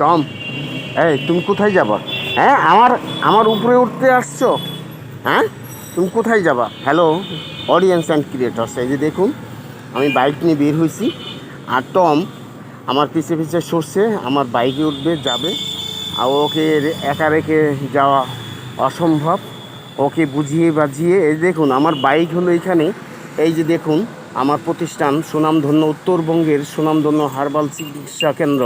Tom, এই, তুমি কোথায় যাবা? হ্যাঁ আমার আমার উপরে উঠতে আসছো? হ্যাঁ তুমি কোথায় যাবা? হ্যালো অডিয়েন্স অ্যান্ড ক্রিয়েটার্স এই যে দেখুন, আমি বাইক নিয়ে বের হয়েছি আর টম, আমার পিছে পিছে সরছে, আমার বাইকে উঠবে, যাবে। আর ওকে একা রেখে যাওয়া অসম্ভব। ওকে বুঝিয়ে বাজিয়ে, এই দেখুন, আমার বাইক হলো এখানে। এই যে দেখুন, আমার প্রতিষ্ঠান, সুনামধন্য উত্তরবঙ্গের সুনামধন্য হার্বাল চিকিৎসা কেন্দ্র।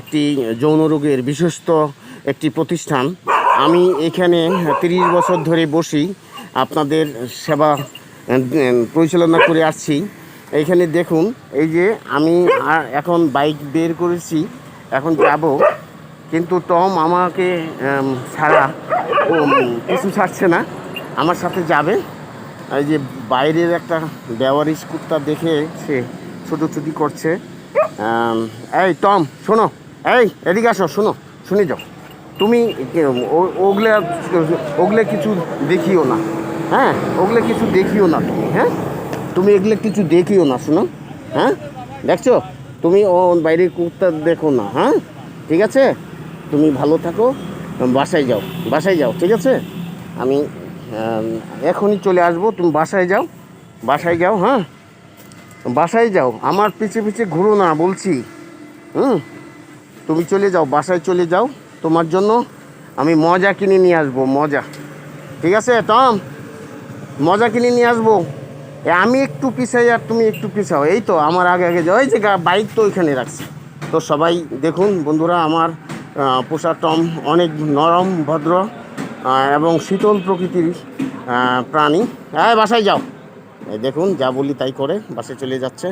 একটি যৌন রোগের বিশ্বস্ত একটি প্রতিষ্ঠান। আমি এখানে তিরিশ বছর ধরে বসি, আপনাদের সেবা পরিচালনা করে আসছি। এইখানে দেখুন, এই যে আমি এখন বাইক বের করেছি, এখন যাব। কিন্তু টম আমাকে ছাড়া কিছু ছাড়ছে না, আমার সাথে যাবে। এই যে বাইরের একটা ব্যবহারিস কুত্তা দেখে সে ছোটোছুটি করছে। এই টম, শোনো। এই, এদিকে আসো, শোনো, শুনে যাও। তুমি ওগুলা, ওগুলো কিছু দেখিও না। হ্যাঁ ওগুলো কিছু দেখিও না তুমি হ্যাঁ? তুমি এগুলো কিছু দেখিও না, শোনো। হ্যাঁ? দেখছ? তুমি ও বাইরে কুকুরটা দেখো না হ্যাঁ? ঠিক আছে? তুমি ভালো থাকো বাসায় যাও বাসায় যাও, ঠিক আছে? আমি, এখনই চলে আসব, তুমি বাসায় যাও বাসায় যাও হ্যাঁ? বাসায় যাও। আমার পিছে পিছে ঘুরো না, বলছি। হুম? তুমি চলে যাও, বাসায় চলে যাও। তোমার জন্য আমি মজা কিনে নিয়ে আসব, মজা। ঠিক আছে, টম? মজা কিনে নিয়ে আসব। আমি একটু পিছাই আর তুমি একটু পিছাও। এই তো, আমার আগে আগে যাও। এই যে বাইক তো ওইখানে রাখছি। তো সবাই দেখুন, বন্ধুরা, আমার পোষা টম অনেক নরম, ভদ্র এবং শীতল প্রকৃতির প্রাণী। হ্যাঁ বাসায় যাও। দেখুন যা বলি তাই করে বাসে চলে যাচ্ছে।